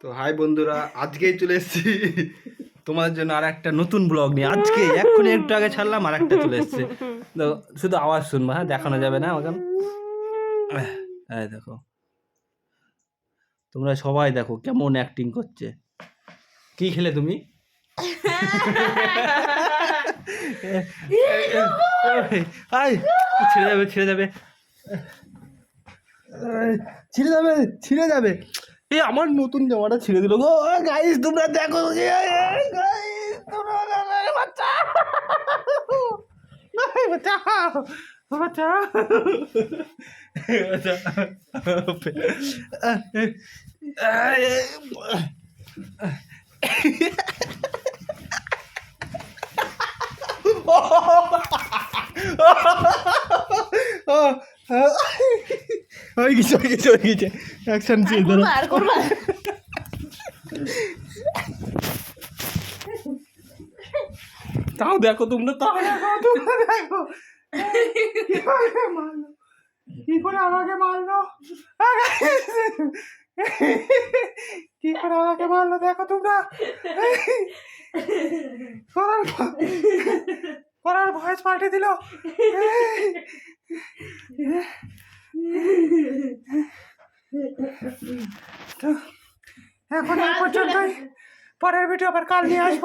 তো হাই বন্ধুরা, আজকেই চলে এসেছি। তোমাদের জন্য আর একটা নতুন ব্লগ নিয়ে। আজকে এক্ষুনি একটু আগে ছাড়লাম, আর একটা চলে এসছে। তো শুধু আওয়াজ শুনব হ্যাঁ? দেখানো যাবে না আমাকে? হ্যাঁ দেখো। তোমরা সবাই দেখো কেমন অ্যাক্টিং করছে। কি খেলে তুমি? ছিঁড়ে যাবে ছিঁড়ে যাবে। ছিঁড়ে যাবে ছিঁড়ে যাবে। এই আমার নতুন জামাটা ছিঁড়ে দিল গো। গাইস তোমরা দেখো বাচ্চা। হয়ে গেছে হয়ে গেছে হয়ে গেছে অ্যাকশন ছিল করবা আর করবা। তাও দেখো তোমরা তাও দেখো। তোমরা দেখো মারলো কি করে আমাকে মারলো? কি করে আমাকে মারলো দেখো তোমরা? করার করার ভয়েস পাঠিয়ে দিল। তো এখন এই পর্যন্তই। পরের ভিডিও আবার কাল নিয়ে আসব।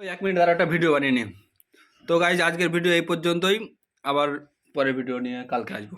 ওই এক মিনিট আর একটা ভিডিও বানিয়ে নিন তো গাইজ আজকের ভিডিও এই পর্যন্তই। আবার পরের ভিডিও নিয়ে কালকে আসব।